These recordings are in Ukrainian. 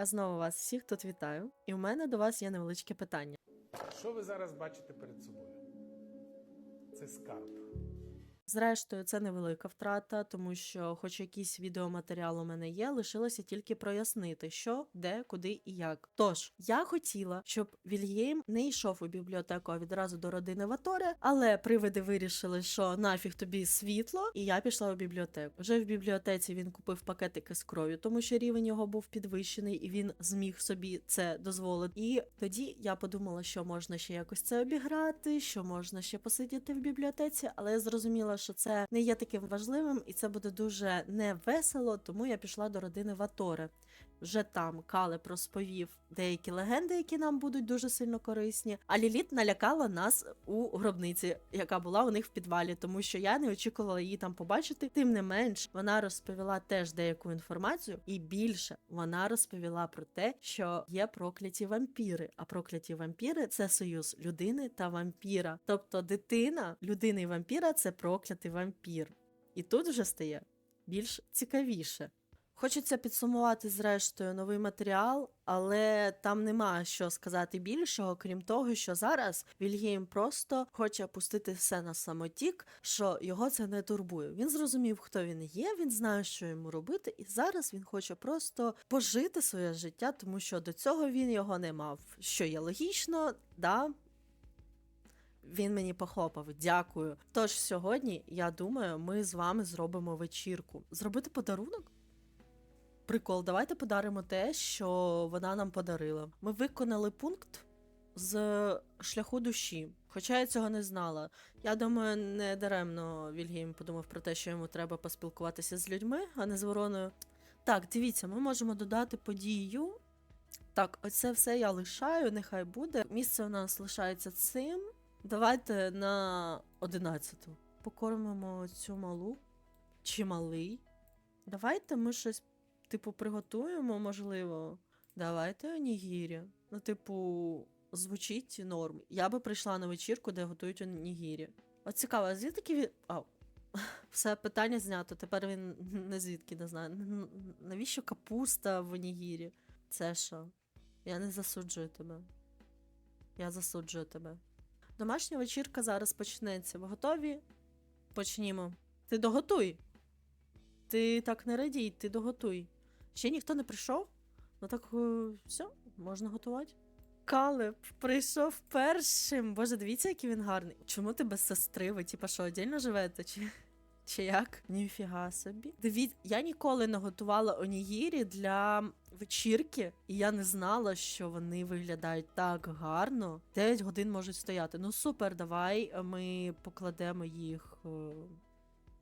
Я знову вас всіх тут вітаю, і у мене до вас є невеличке питання. Що ви зараз бачите перед собою? Це скарб. Зрештою, це невелика втрата, тому що, хоч якийсь відеоматеріал у мене є, лишилося тільки прояснити, що, де, куди і як. Тож я хотіла, щоб Вільєм не йшов у бібліотеку, а відразу до родини Ваторе, але привиди вирішили, що нафіг тобі світло, і я пішла у бібліотеку. Вже в бібліотеці він купив пакетики з кров'ю, тому що рівень його був підвищений, і він зміг собі це дозволити. І тоді я подумала, що можна ще якось це обіграти, що можна ще посидіти в бібліотеці, але я зрозуміла, що це не є таким важливим, і це буде дуже невесело, тому я пішла до родини Ваторе. Вже там Калеб розповів деякі легенди, які нам будуть дуже сильно корисні. А Ліліт налякала нас у гробниці, яка була у них в підвалі, тому що я не очікувала її там побачити. Тим не менш, вона розповіла теж деяку інформацію, і більше вона розповіла про те, що є прокляті вампіри. А прокляті вампіри це союз людини та вампіра. Тобто дитина людини і вампіра це проклятий вампір. І тут вже стає більш цікавіше. Хочеться підсумувати зрештою новий матеріал, але там нема що сказати більшого, крім того, що зараз Вільгейм просто хоче пустити все на самотік, що його це не турбує. Він зрозумів, хто він є, він знає, що йому робити, і зараз він хоче просто пожити своє життя, тому що до цього він його не мав. Що є логічно, да. Він мені похлопав, дякую. Тож сьогодні, я думаю, ми з вами зробимо вечірку. Зробити подарунок? Прикол, давайте подаримо те, що вона нам подарила. Ми виконали пункт з шляху душі. Хоча я цього не знала. Я думаю, не даремно Вільгейм подумав про те, що йому треба поспілкуватися з людьми, а не з вороною. Так, дивіться, ми можемо додати подію. Так, оце все я лишаю, нехай буде. Місце у нас лишається цим. Давайте на 11 покормимо цю малу чи малий. Давайте ми щось типу, приготуємо, можливо. Давайте онігірі. Ну, типу, звучить норм. Я би прийшла на вечірку, де готують онігірі. От цікаво, а звідки він. Ау. Все питання знято. Тепер він не звідки не знає. Навіщо капуста в онігірі? Це що? Я не засуджую тебе. Я засуджую тебе. Домашня вечірка зараз почнеться. Ви готові? Почнімо. Ти доготуй. Ти так не радій, ти доготуй. Ще ніхто не прийшов? Ну так е, все, можна готувати. Калеб прийшов першим. Боже, дивіться, який він гарний. Чому ти без сестри? Ви типа що, отдельно живете? Чи, чи як? Ніфіга собі. Дивіться, я ніколи не готувала онігірі для вечірки, і я не знала, що вони виглядають так гарно. 9 годин можуть стояти. Ну супер, давай е, ми покладемо їх. е,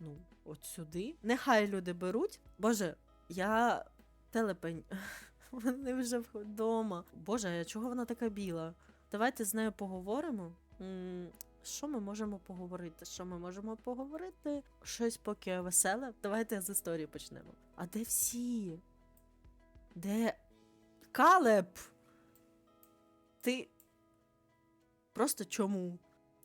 Ну, от сюди. Нехай люди беруть. Боже, я телепень. Вони вже вдома. Боже, а чого вона така біла? Давайте з нею поговоримо. Що ми можемо поговорити? Що ми можемо поговорити? Щось поки веселе. Давайте з історії почнемо. А де всі? Де. Калеб! Ти. Просто чому?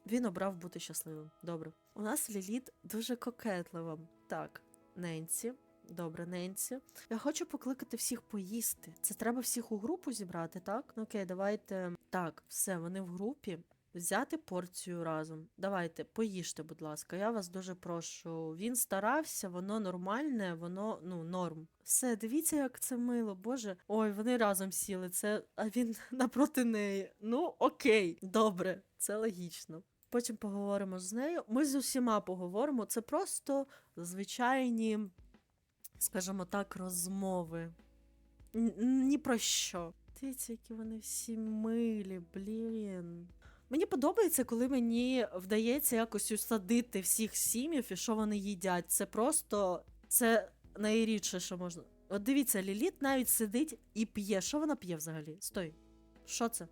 Він обрав бути щасливим. Добре. У нас Ліліт дуже кокетлива. Так, Ненсі. Добре, Ненсі. Я хочу покликати всіх поїсти. Це треба всіх у групу зібрати, так? Ну, Окей, давайте. Так, все, вони в групі. Взяти порцію разом. Давайте, поїжте, будь ласка. Я вас дуже прошу. Він старався, воно нормальне, воно ну норм. Все, дивіться, як це мило. Боже. Ой, вони разом сіли. Це а він напроти неї. Ну, окей, добре, це логічно. Потім поговоримо з нею. Ми з усіма поговоримо. Це просто звичайні, скажімо так, розмови. Ні про що. Дивіться, які вони всі милі, блін. Мені подобається, коли мені вдається якось усадити всіх сім'їв і що вони їдять. Це просто це найрідше, що можна. От дивіться, Ліліт навіть сидить і п'є. Що вона п'є взагалі? Стой. Що це?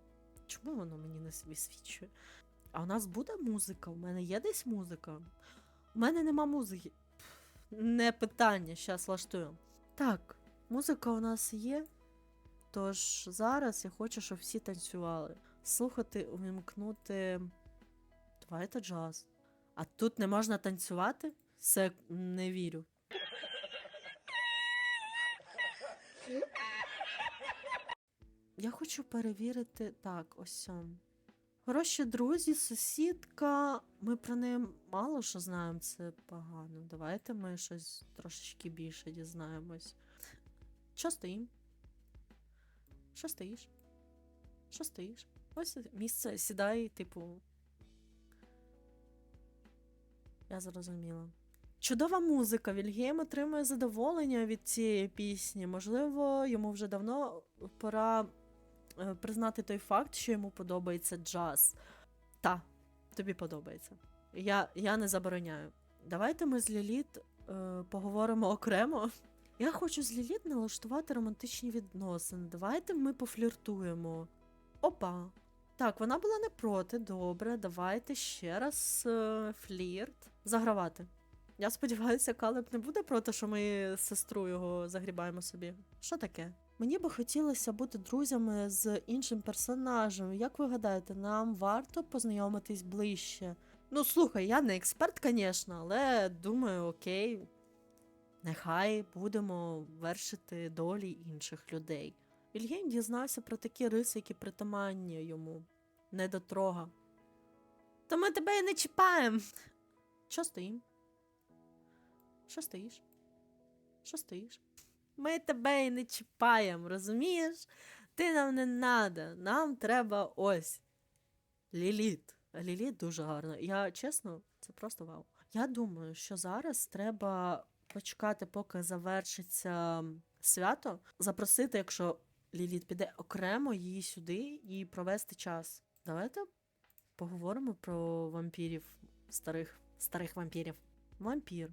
Чому воно мені не висвічує? А у нас буде музика? У мене є десь музика? У мене нема музики. Не питання, щас влаштую. Так, музика у нас є. Тож зараз я хочу, щоб всі танцювали. Слухати, увімкнути. Давайте джаз. А тут не можна танцювати? Це не вірю. Я хочу перевірити. Так, ось. Хороші друзі, сусідка. Ми про неї мало що знаємо, це погано. Давайте ми щось трошечки більше дізнаємось. Що стоїм? Що стоїш? Що стоїш? Ось місце, сідай, типу. Я зрозуміла. Чудова музика. Вільгейм отримує задоволення від цієї пісні. Можливо, йому вже давно пора признати той факт, що йому подобається джаз. Та, тобі подобається. Я, я не забороняю. Давайте ми з Ліліт е, поговоримо окремо. Я хочу з Ліліт налаштувати романтичні відносини. Давайте ми пофліртуємо. Опа. Так, вона була не проти. Добре, давайте ще раз е, флірт. Загравати. Я сподіваюся, Калеб не буде проти, що ми сестру його загрібаємо собі. Що таке? Мені би хотілося бути друзями з іншим персонажем. Як ви гадаєте, нам варто познайомитись ближче? Ну, слухай, я не експерт, звісно, але думаю, окей, нехай будемо вершити долі інших людей. Вільгейм дізнався про такі риси, які притаманні йому. Недотрога. То ми тебе і не чіпаємо. Що стоїм? Що стоїш? Що стоїш? Ми тебе і не чіпаємо, розумієш? Ти нам не надо. Нам треба ось. Ліліт. Ліліт дуже гарно. Я чесно, це просто вау. Я думаю, що зараз треба почекати, поки завершиться свято, запросити, якщо Ліліт піде окремо її сюди і провести час. Давайте поговоримо про вампірів, старих, старих вампірів. Вампір.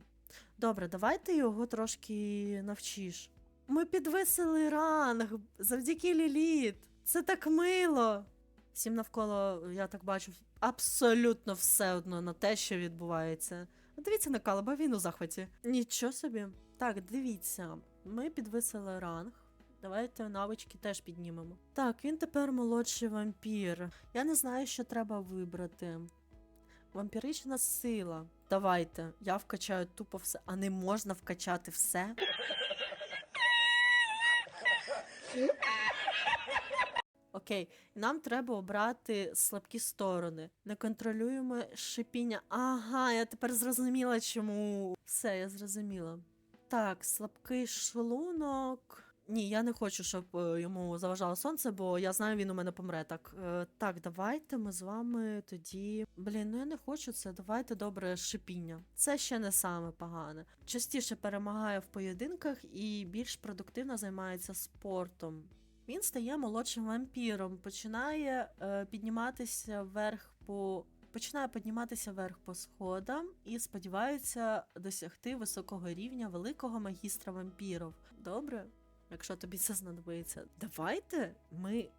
Добре, давайте його трошки навчиш. Ми підвисили ранг завдяки Ліліт. Це так мило. Всім навколо, я так бачу, абсолютно все одно на те, що відбувається. Дивіться на Калаба, він у захваті. Нічого собі. Так, дивіться, ми підвисили ранг. Давайте навички теж піднімемо. Так, він тепер молодший вампір. Я не знаю, що треба вибрати. Вампірична сила. Давайте, я вкачаю тупо все. А не можна вкачати все. Окей, нам треба обрати слабкі сторони. Не контролюємо шипіння. Ага, я тепер зрозуміла, чому. Все, я зрозуміла. Так, слабкий шлунок. Ні, я не хочу, щоб е, йому заважало сонце, бо я знаю, він у мене помре. Так, е, так, давайте ми з вами тоді. Блін, ну я не хочу це. Давайте добре шипіння. Це ще не саме погане. Частіше перемагає в поєдинках і більш продуктивно займається спортом. Він стає молодшим вампіром, починає е, підніматися вверх по. Починає підніматися вверх по сходам і сподівається досягти високого рівня великого магістра вампірів. Добре, якщо тобі це знадобиться. Давайте ми.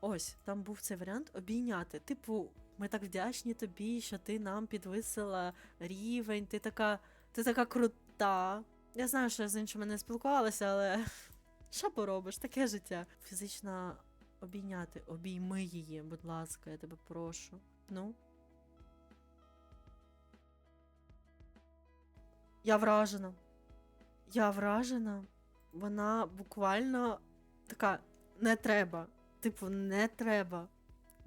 Ось, там був цей варіант обійняти. Типу, ми так вдячні тобі, що ти нам підвисила рівень, ти така, ти така крута. Я знаю, що я з іншими не спілкувалася, але що поробиш, таке життя. Фізично обійняти, обійми її, будь ласка, я тебе прошу. Ну. Я вражена. Я вражена. Вона буквально така не треба. Типу, не треба.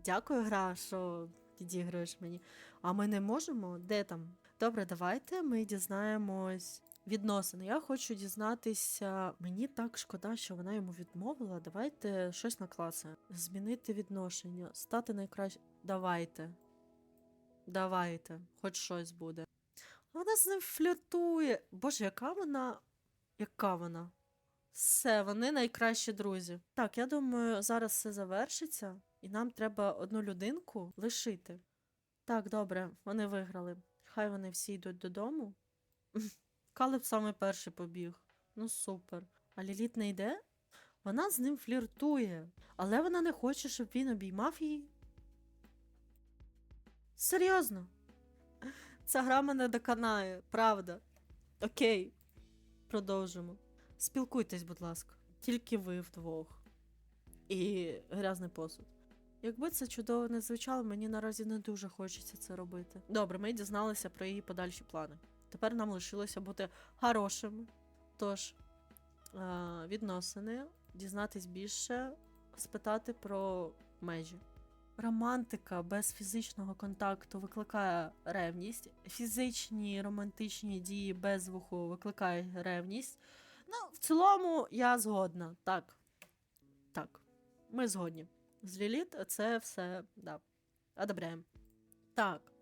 Дякую, гра, що підігруєш мені. А ми не можемо? Де там? Добре, давайте ми дізнаємось відносини. Я хочу дізнатися. Мені так шкода, що вона йому відмовила. Давайте щось накласимо. Змінити відношення, стати найкраще. Давайте. Давайте, хоч щось буде. Вона з ним фліртує. Боже, яка вона. Яка вона? Все, вони найкращі друзі. Так, я думаю, зараз все завершиться, і нам треба одну людинку лишити. Так, добре, вони виграли. Хай вони всі йдуть додому. Калеб саме перший побіг. Ну супер. А Ліліт не йде? Вона з ним фліртує, але вона не хоче, щоб він обіймав її. Серйозно. Ця гра мене доконає, правда. Окей, продовжимо. Спілкуйтесь, будь ласка. Тільки ви вдвох. І грязний посуд. Якби це чудово не звучало, мені наразі не дуже хочеться це робити. Добре, ми дізналися про її подальші плани. Тепер нам лишилося бути хорошими. Тож, е, відносини, дізнатись більше, спитати про межі. Романтика без фізичного контакту викликає ревність, фізичні романтичні дії без звуку викликають ревність. Ну, в цілому я згодна. Так. Так. Ми згодні. З Ліліт це все, да. Одобряємо. Так.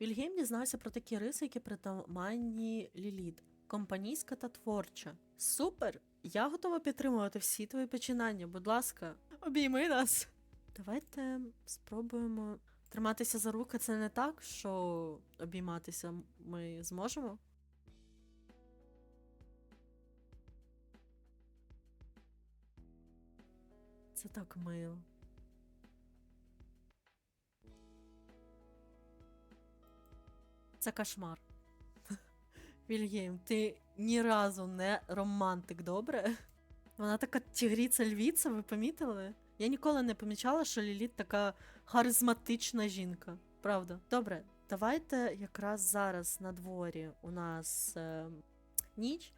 Вільгельм дізнався про такі риси, які притаманні Ліліт. Компанійська та творча. Супер! Я готова підтримувати всі твої починання. Будь ласка, обійми нас. Давайте спробуємо триматися за руки. Це не так, що обійматися ми зможемо. Це так мило. Це кошмар. Вільгейм, ти ні разу не романтик, добре? Вона така тігріця львіця, ви помітили? Я ніколи не помічала, що Ліліт така харизматична жінка. Правда. Добре, давайте якраз зараз на дворі у нас е, ніч.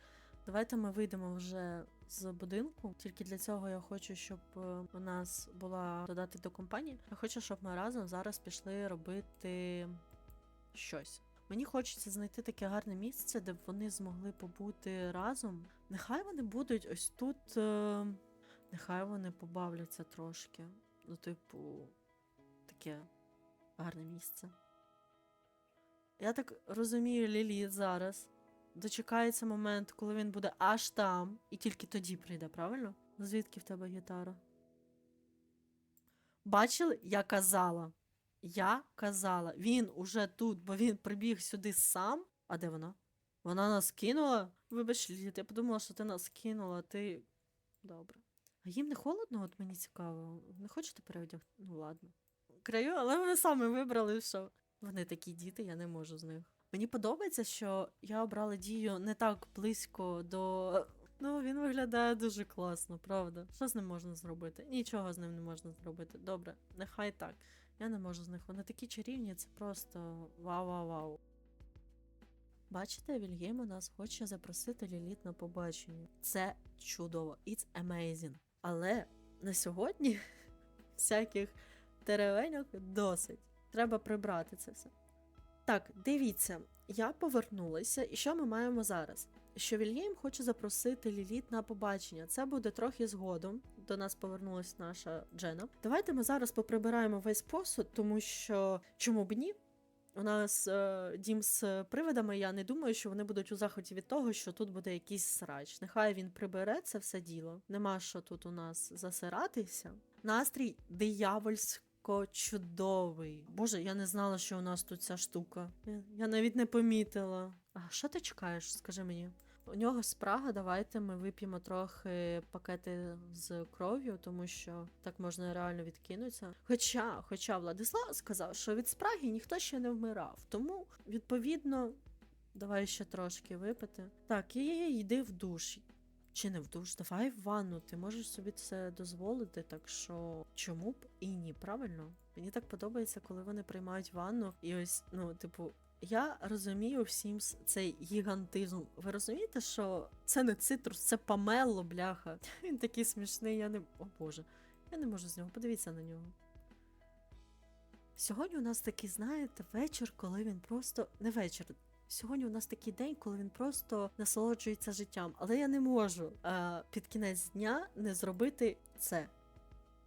Давайте ми вийдемо вже з будинку. Тільки для цього я хочу, щоб е, у нас була додати до компанії. Я хочу, щоб ми разом зараз пішли робити щось. Мені хочеться знайти таке гарне місце, де б вони змогли побути разом. Нехай вони будуть ось тут. Е... Нехай вони побавляться трошки. Ну, типу, таке гарне місце. Я так розумію, Ліліт зараз дочекається момент, коли він буде аж там, і тільки тоді прийде, правильно? Звідки в тебе гітара? Бачили, я казала. Я казала, він уже тут, бо він прибіг сюди сам. А де вона? Вона нас кинула? Вибач, Ліліт, я подумала, що ти нас кинула, ти. Добре. А їм не холодно, от мені цікаво. Не хочете переодягти? Ну ладно. Краю, але вони самі вибрали, що вони такі діти, я не можу з них. Мені подобається, що я обрала дію не так близько до. Ну, він виглядає дуже класно, правда. Що з ним можна зробити? Нічого з ним не можна зробити. Добре, нехай так. Я не можу з них. Вони такі чарівні, це просто вау-вау-вау. Бачите, Вільгейм у нас хоче запросити Ліліт на побачення. Це чудово, it's amazing. Але на сьогодні всяких теревеньок досить. Треба прибрати це все. Так, дивіться, я повернулася, і що ми маємо зараз? Що Вільгейм хоче запросити Ліліт на побачення. Це буде трохи згодом. До нас повернулася наша Джена. Давайте ми зараз поприбираємо весь посуд, тому що чому б ні? У нас е, дім з привидами. Я не думаю, що вони будуть у захваті від того, що тут буде якийсь срач. Нехай він прибере це все діло. Нема що тут у нас засиратися. Настрій диявольсько чудовий. Боже, я не знала, що у нас тут ця штука. Я навіть не помітила. А що ти чекаєш? Скажи мені. У нього спрага, давайте ми вип'ємо трохи пакети з кров'ю, тому що так можна реально відкинутися. Хоча, хоча Владислав сказав, що від спраги ніхто ще не вмирав, тому відповідно давай ще трошки випити. Так, і йди в душ. Чи не в душ? Давай в ванну. Ти можеш собі це дозволити, так що чому б і ні, правильно? Мені так подобається, коли вони приймають ванну, і ось, ну, типу, я розумію всім цей гігантизм. Ви розумієте, що це не цитрус, це памело, бляха. Він такий смішний, я не. О Боже, я не можу з нього. Подивіться на нього. Сьогодні у нас такий, знаєте, вечір, коли він просто. Не вечір. Сьогодні у нас такий день, коли він просто насолоджується життям. Але я не можу е, під кінець дня не зробити це.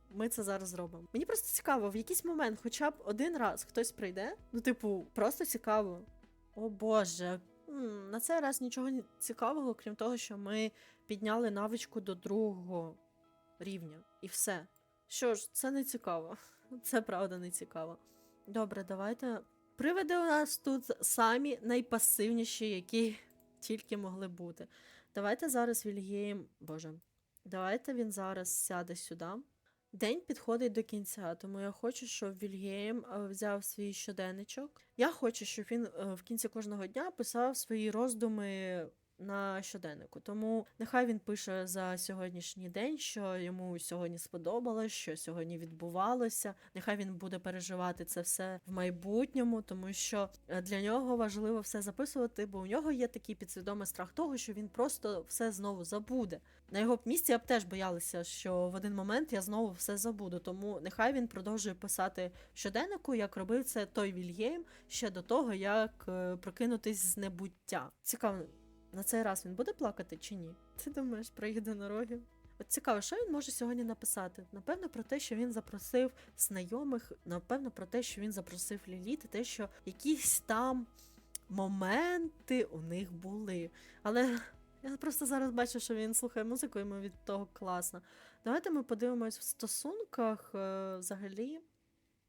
Ми це зараз зробимо. Мені просто цікаво, в якийсь момент, хоча б один раз хтось прийде. Ну, типу, просто цікаво. О Боже. На цей раз нічого цікавого, крім того, що ми підняли навичку до другого рівня. І все. Що ж, це не цікаво. Це правда не цікаво. Добре, давайте. Привиди у нас тут самі найпасивніші, які тільки могли бути. Давайте зараз Вільгієм, Боже. Давайте він зараз сяде сюди. День підходить до кінця, тому я хочу, щоб Вільгейм е, взяв свій щоденничок. Я хочу, щоб він е, в кінці кожного дня писав свої роздуми на щоденнику. Тому нехай він пише за сьогоднішній день, що йому сьогодні сподобалось, що сьогодні відбувалося. Нехай він буде переживати це все в майбутньому, тому що е, для нього важливо все записувати, бо у нього є такий підсвідомий страх того, що він просто все знову забуде. На його місці я б теж боялася, що в один момент я знову все забуду. Тому нехай він продовжує писати щоденнику, як робив це той Вільєм ще до того, як е, прокинутись з небуття. Цікаво, на цей раз він буде плакати чи ні? Ти думаєш про єдинорогів? От цікаво, що він може сьогодні написати? Напевно, про те, що він запросив знайомих, напевно, про те, що він запросив Ліліт, і те, що якісь там моменти у них були. Але я просто зараз бачу, що він слухає музику, йому від того класно. Давайте ми подивимось в стосунках е, взагалі,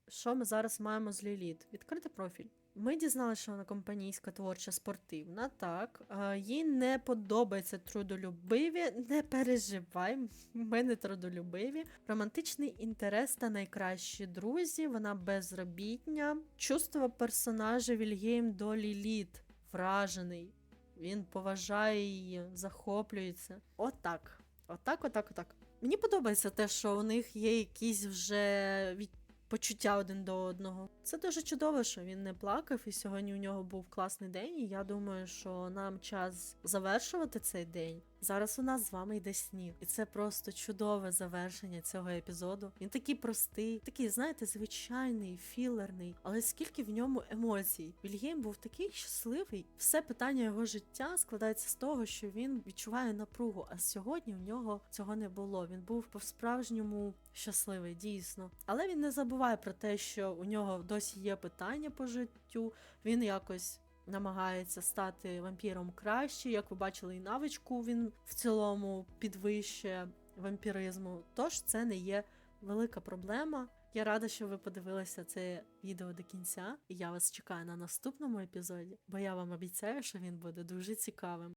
що ми зараз маємо з Ліліт. Відкрити профіль. Ми дізналися, що вона компанійська, творча, спортивна. Так, Е, їй не подобається трудолюбиві. Не переживай, ми не трудолюбиві. Романтичний інтерес та найкращі друзі. Вона безробітня. Чувство персонажа Вільгейм до Ліліт. Вражений. Він поважає її, захоплюється. Отак. Отак, отак, отак. Мені подобається те, що у них є якісь вже від... почуття один до одного. Це дуже чудово, що він не плакав, і сьогодні у нього був класний день. І я думаю, що нам час завершувати цей день. Зараз у нас з вами йде сніг, і це просто чудове завершення цього епізоду. Він такий простий, такий, знаєте, звичайний, філерний, але скільки в ньому емоцій. Вільгейм був такий щасливий. Все питання його життя складається з того, що він відчуває напругу. А сьогодні в нього цього не було. Він був по-справжньому щасливий, дійсно. Але він не забуває про те, що у нього досі є питання по життю. Він якось намагається стати вампіром краще. Як ви бачили, і навичку він в цілому підвищує вампіризму. Тож це не є велика проблема. Я рада, що ви подивилися це відео до кінця, і я вас чекаю на наступному епізоді, бо я вам обіцяю, що він буде дуже цікавим.